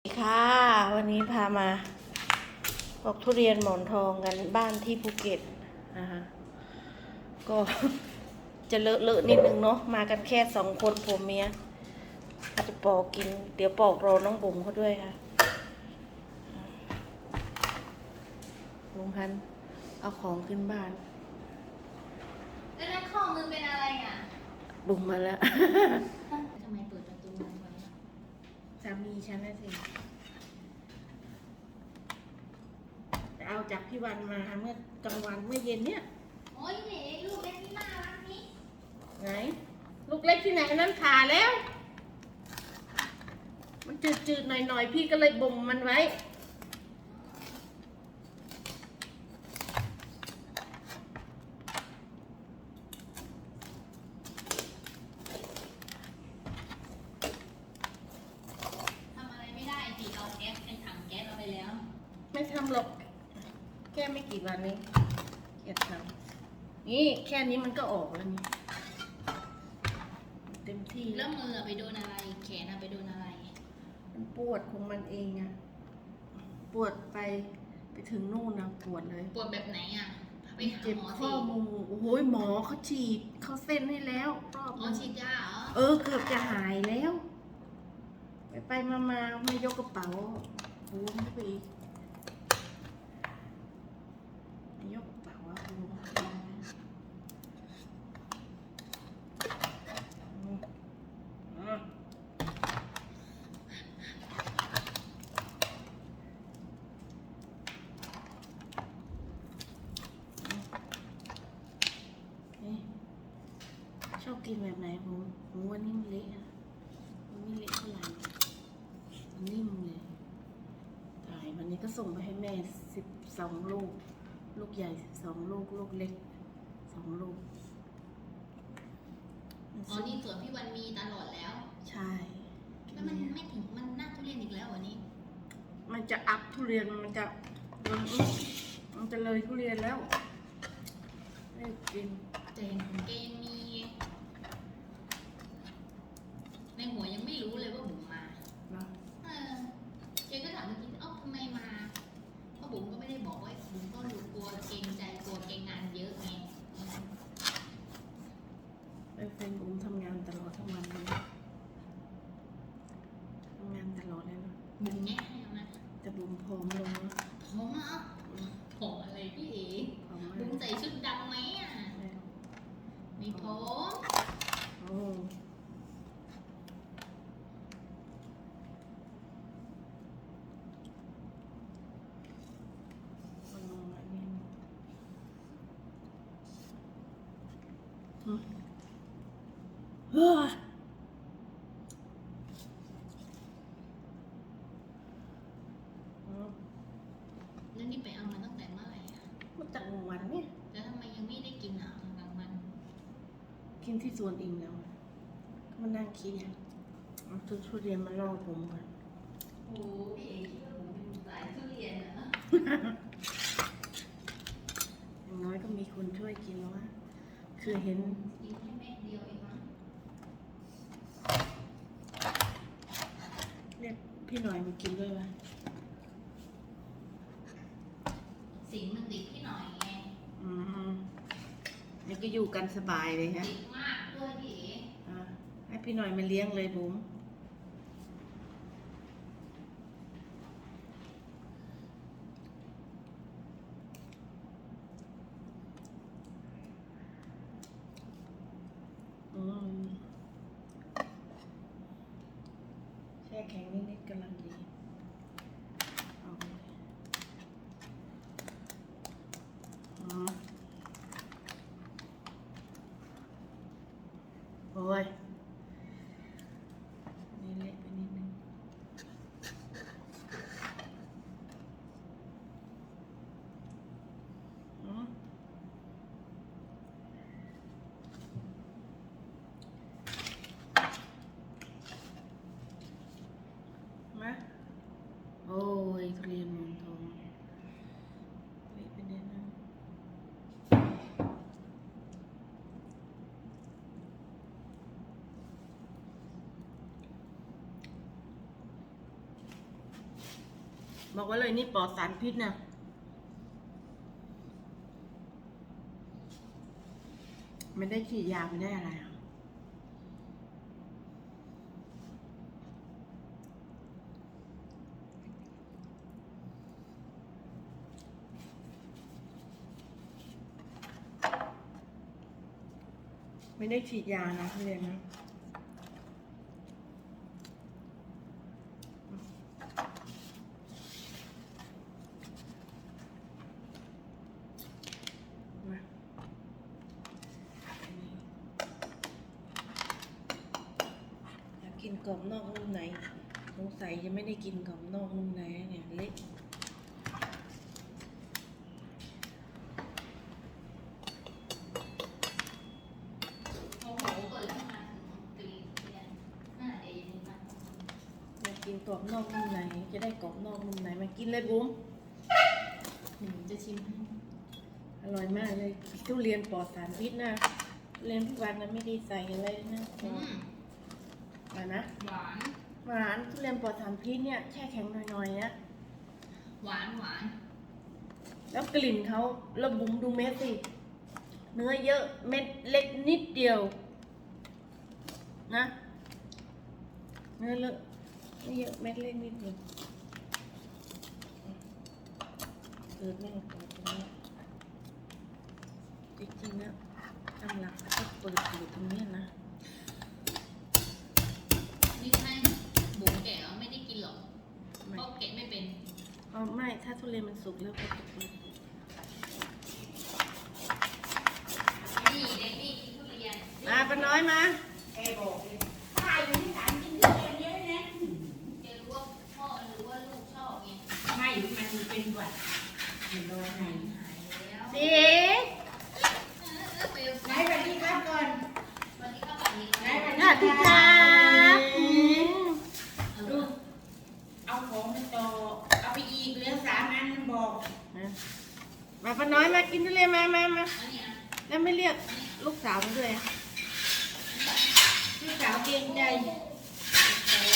สวัสดีค่ะ วันนี้พามาปอกทุเรียนหมอนทองกันบ้านที่ภูเก็ตนะคะก็จะเลอะเลอะๆนิดนึงเนาะมากันแค่สองคนผัวเมียอาจจะปอกกิน เดี๋ยวปอกรอน้องบุ๋มเขาด้วยค่ะลุงพันธุ์เอาของขึ้นบ้าน แล้วนั่นข้อมือเป็นอะไรอะ บุ๋มมาแล้ว ทำไมเปิดประตูมันไว้อะ สามี ฉันนะสิแต่เอาจากพี่วันมาเมื่อกลางวันเมื่อเย็นเนี่ย โอ้ยเหนลูกเล็กที่น่ารักนี่ไหน ลูกเล็กที่ไหนนั่นผ่าแล้ว มันจืดๆหน่อยๆ พี่ก็เลยบ่มมันไว้ ทำอะไรไม่ได้สิเอาแก๊สเป็นถังแก๊สเอาไปแล้ว ไม่ทำหรอก แค่ไม่ กี่วันนี้เกลียดทำนี่แค่นี้มันก็ออกแล้วนี่เต็มที่แล้แล้ววมือไปโดนอะไร แขนอะไปโดนอะไร มันปวดของมันเองอะปวดไปไปถึงนู่นนะปวดเลยปวดแบบไหนอะไปหาเจ็บหมอข้สิอมือโอ้โหหมอเขาฉีดเขาเส้นให้แล้วรอบหมอนึงฉีดยาเหรอเออเกือบจะหายแล้ว ไปไปมามาไม่ยกกระเป๋าบวมเข้าไปอีกไม่ยกกระเป๋าอะบวมเข้าไปอืมอืมนี่ชอบกินแบบไหนผมผม ว่านี่มันเละอะมันไม่เละเท่าไหร่มันนิ่มเลยตายวันนี้ก็ส่งไปให้แม่สิบสองลูก ลูกใหญ่สิบสองลูก ลูกเล็กสองลูกมันอ๋อสุกนี่สวนพี่วันมีตลอดแล้ว ใช่แล้วมันไม่ถึงมันน่าทุเรียนอีกแล้ววันนี้ มันจะอัพทุเรียนมันจะมันมันจะเลยทุเรียนแล้วไม่กินแต่เห็นของแกยังมี ในหัวยังไม่รู้เลยว่าบุ๋มมา เนาะ เออเจก็ถามเมื่อกี้เอ้าทำไมมาเพราะบุ๋มก็ไม่ได้บอกว่าบุ๋มก็รู้กลัวเกรงใจกลัวแกงานเยอะไง ไปเป็นบุ๋มทำงานตลอดทั้งวันเลยทำงานตลอดเลยเนาะ บุ๋มแง่ให้เอานะ แต่บุ๋มผ อมลงเนอะผมอะอืมผมอะไรพี่เอ๋ผอมมาบุ๋มกใส่ชุดดำไหมอะแล้วมีผมโอ้มันลงมานี่อืมเฮ้ย อืม แล้วนี่ไปเอามาตั้งแต่เมื่อไหร่อะ มันจากกลางวันเนี่ย แล้วทำไมยังไม่ได้กินอะกลางวัน กิน ที่สวนเองแล้วอะก็มานั่งคิดเนี่ยเอาทุทุเรียนมาล่อผมก่อนโอ้พี่เอ๋คิดว่าบุ๋มเป็นสายทุเรียนเหรออย่างน้อยก็มีคนช่วยกินแล้วอะคือเห็นกินแค่เม็ดเดียวเองมั้งเรียกพี่หน่อยมากินด้วยวะสิงมันติดพี่หน่อยไงอืมนี่ก็อยู่กันสบายเลยฮะติดมากด้วยพี่เอ๋ อ่าให้ พี่หน่อยมาเลี้ยงเลยบุ๋มแช่แข็งนิดๆกำลังดีเอาเลยอืมโอ้ย นี่เละไปนิดนึงอืมมาโอ้ย ทุเรียนหมอนทองเละไปนิดนึงบอกว่าเลยนี่ปลอดสารพิษนะไม่ได้ฉีดยาไม่ได้อะไรอะ ไม่ได้ฉีดยานะพี่เรียนนะกินกรอบนอกนุ่มในสงสัยจะไม่ได้กินกรอบนอกนุ่มในเนี่ยเละ โอ้โหเปิดขึ้นมาถึงตีเรียนน่าเดี๋ยวเย็นมา อยา กกินกรอบนอกนุ่มในจะได้กรอบนอกนุ่มในมากินเลยบุ้มหนูจะชิมให้อร่อยมากเลยทุเรียนปลอดสารพิษนะทุเรียนทุกวันนะไม่ได้ใส่อะไรนะอืมมานะหวาน หวานทุเรียนปลอดสารพิษเนี่ยแช่แข็งหน่อยๆนะหวานหวาน แล้วกลิ่นเขาแล้วบุ้มดูเม็ดสิ เนื้อเยอะเม็ดเล็กนิดเดียว นะ เนื้อเลอะ ไม่เยอะเม็ดเล็กนิดเดียวเปิดแม่งเปิดตรงนี้จริงๆนะตำหลักก็เปิดอยู่ตรงเนี้ยนะนี่ให้บุ๋มแกะแล้วไม่ได้กินหรอกไม่เพราะแกะไม่เป็นเอาไม่ ถ้าทุเรียนมันสุกแล้วก็จะเปิดนี่เด็กนี่กินทุเรียนมาป้าน้อยมาแกบอกเลยป้าอยู่ที่ศาลกินทุเรียนเยอะนะ แกรู้ว่าพ่อหรือว่าลูกชอบไง ไม่ มันเป็นหวัดเห็นรอยไหน หาย แล้ว สี เออเออไป ไหนสวัสดีครับก่อน วันนี้เข้าไปนี่ ไหนสวัส สวัสดีครับอืม ดูเอาของไปต่อ เอาไปอีกเหลือสามอันมันบอก นะมาป้าน้อยมากินทุเรียนมามามา อันนี้อะ แล้วไม่เรียกลูกสาวมาด้วยอะ พี่สาวเกรงใจ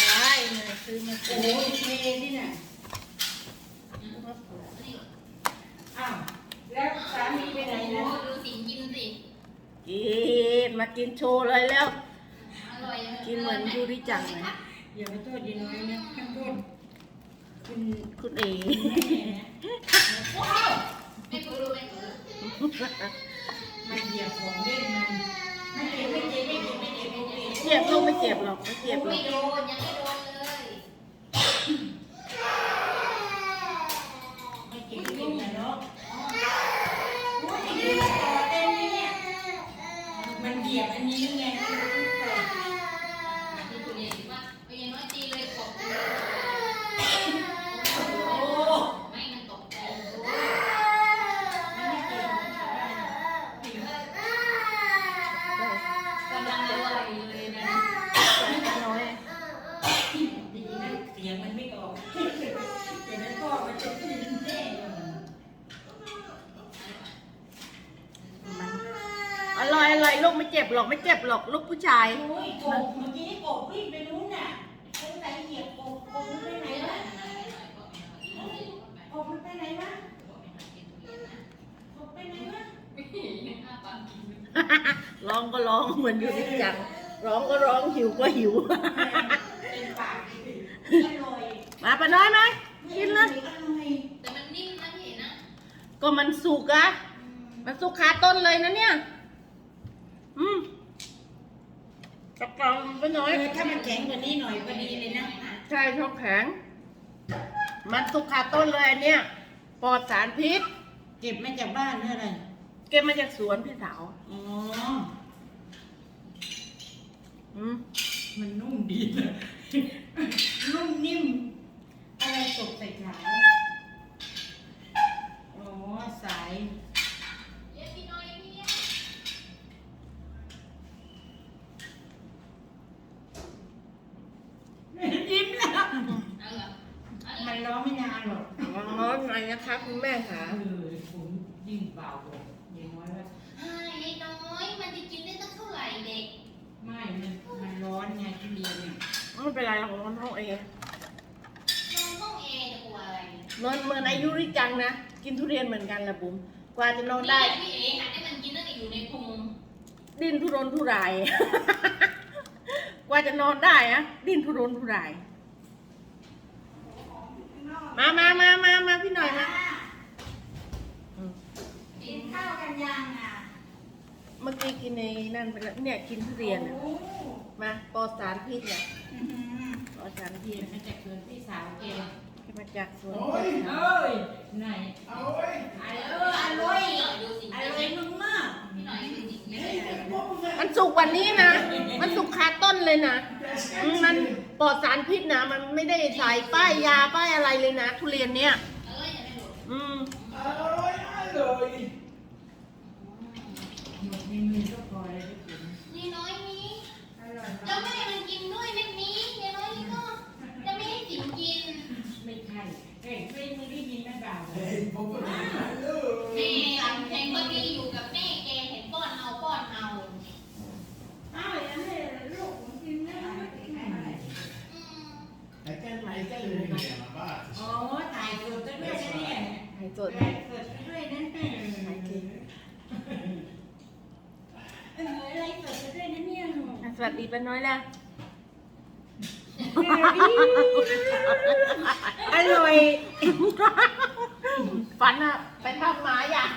ใช่เนี่ยซื้อมา โอ้ โอ้ โหเทนี่น่ะ อืมอันนี้ อ้าว แล้วสามีไปไหน โอ้ นะ ดูสิกินสิ กินมากินโชว์เลยแล้วอร่อยกินเหมือนยูริจังเลยอย่าไปโทษยีน้อยนะข้างต้นคุณคุณเอ๋แม่นะว้าวไม่กูรู้ไม่กูรู้มันเหยียบของเล่นมันไม่เจ็บไม่เจ็บไม่เจ็บไม่เจ็บไม่เจ็บเจ็บลูกไม่เจ็บหรอกไม่เจ็บหรอไม่กโดนยังไม่โดนเลย ไม่เจ็บไม่เจ็บนะเนาะโอ้ยนี่มันต่อเต็มเลยเนี่ย มันเหยีย บอันนี้ยังไงต่อ ที่คุณเรียนว่าไปยังน้อยตีเลยตกใจ โอ้ ไม่มันตกใจ มันไม่เจ็บ กำลังอร่อยเลยนะ ป้าน้อย ดีนะเสียงมันไม่ออกเดี๋ยวนั้นพ่อมันจะขึ้นแน่เลย มันอร่อยอร่อยลูกไม่ เจ็บหรอกไม่เจ็บหรอกลูกผู้ชายโอ้ยกบเมื่อกี้กบวิ่งไปนู้นน่ะสงสัยเหยียบกบกบมันไปไหนวะกบมันไปไหนวะกบไปไหนวะร้องก็ร้องเหมือนยูริจังร้องก็ร้องหิวก็หิว เป็นปากอร่อยมาป้าน้อยไหมกินเลยอร่อยแต่มันนิ่มนะเห็นนะก็มันสุกอะมันสุกคาต้นเลยนะเนี่ย อืม กระเป๋าป้าน้อยเออถ้ามันแข็งกว่านี้หน่อยพอดีเลยนะใช่ช่องแข็ง มันสุกคาต้นเลยอันเนี่ยปลอดสารพิษ เก็บมาจากบ้านเท่าไหร่เก็บมาจากสวนพี่สาวอ๋ออืมมันนุ่มดีนะนุ่มนิ่มอะไรตกใส่ขาอ๋อ สาย เย็นพี่น้อยพี่เนี่ย ยิ้มแล้ว เอาเหรออัน มั นี้ นร้องไม่นานหรอก ระวังร้อนหน่อยนะคะคุณแม่ค่ะ เออผมยิ่งเบาเลยยังน้อยว่า ไอ้ยายน้อยมันจะกินได้ตั้งเท่าไหร่เด็ก ไม่ มันมันร้อนไงทุ เรียนเนี่ยไม่เป็นไรหรอกร้อนห้องเองน้องต้องเอจะกลัวอะไรเนอนเหมือนอายุริจังนะ กินทุเรียนเหมือนกันแหละบุ๋มกว่าจะนอนได้ พี่เอ๋หันให้มันกินตั้งแต่อยู่ในพุงดิ้นทุรนทุราย กว่าจะนอนได้อะดิ้นทุรนทุราย มามามามามาพี่หน่อยมาอืมกินข้าวกันยังอะ เมื่อกี้กินในนั่นไปแล้วเนี่ยกินทุเรียนอะโอ้มาปลอดสารพิษเนี่ย อื้อหื อปลอดสารพิษมาจากเพื่อนพี่สาวแกมาจากสวนโอ้ยเอ้ยไหนเอาเว้ยอร่อยอร่อยพี่หน่อยดูสิอร่อยมากมากพี่หน่อยดูสิไม่เฮ้ได้ยพวกมึงอะมันสุกวันนี้นะ มันสุกคาต้นเลยนะอืมมันปลอดสารพิษนะ มันไม่ได้ใส่ป้ายยาป้ายอะไรเลยนะ ทุเรียนเนี่ยเอ้ยอย่าไม่หลุดอืมอร่อยอร่อย หมดในมือก็พอแล้วทุกคน นี่น้อยนี้ อร่อย จะ มาก ไม่ให้มันกินด้วยเม็ดนี้ยายน้อยนี่ก็จะไม่ให้สิงกิน ไม่ใช่เฮ้ยไม่มึงได้ยินนะบ่าว เฮ้ยพวกมึงอะเออ แม่เห็นพอดีอยู่กับแม่แกเห็นป้อนเอาป้อนเอา อ้าวยังไม่ลูกผมกินได้ไม่ได้ไง อืม ไอ้แก้มไหนแก้มเลยเนี่ยมาบ้า โอ้ถ่ายสดไปด้วยนะเนี่ย ไข่สด ถ่ายสดไปด้วยนะเนี่ย ไข่เค็ม เอออะไรสดไปด้วยนะเนี่ย อะสวัสดีป้าน้อยแล้วอร่อยฝันอะไปทำหมาอย่าง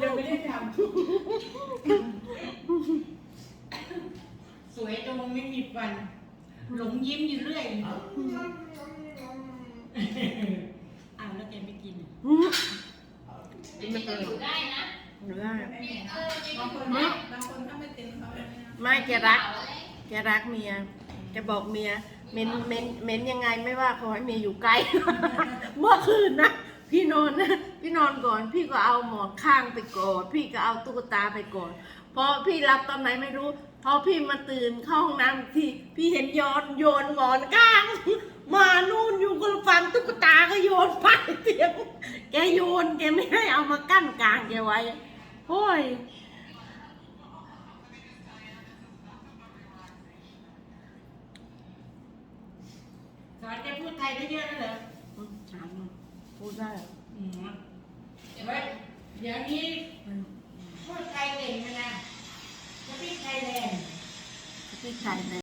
ยังไม่ได้ทำสวยตรงไม่มีฟัน หลงยิ้มอยู่เรื่อยอ้าวแล้วแกไม่กินแต่ไม่ต้องอยู่ได้นะหรือว่าเนี่ยเออไม่บางต้องคอนยู่ไม่ได้บางคนก็ไม่เต็มเขาเลยนะ ไม่แกรัก แกรักเมียแกบอกเมียเม้นเม้นเม้นยังไงไม่ว่าขอให้เมียอยู่ใกล้เมื่อคืนนะพี่นอนนะพี่นอนก่อน พี่ก็เอาหมอนข้างไปกอดพี่ก็เอาตุ๊กตาไปกอดพอพี่รับตอนไหนไม่รู้พอพี่มาตื่นเข้าห้องน้ำอีกทีพี่เห็นโยนโยนหมอนข้าง มานู่นอยู่คนละฝั่งตุ๊กตาก็โยนไปเตียงแกโยนแกไม่ให้เอามากั้นกลางแกไว้โอ้ย ไทยได้เยอะแล้วเหรออืมถามหน่อยพูดได้เหรออืมเฮ้ยเดี๋ยวนี้พูดไทยเก่งนะนะจะพี่ไทยแลนด์พี่ไทยเลย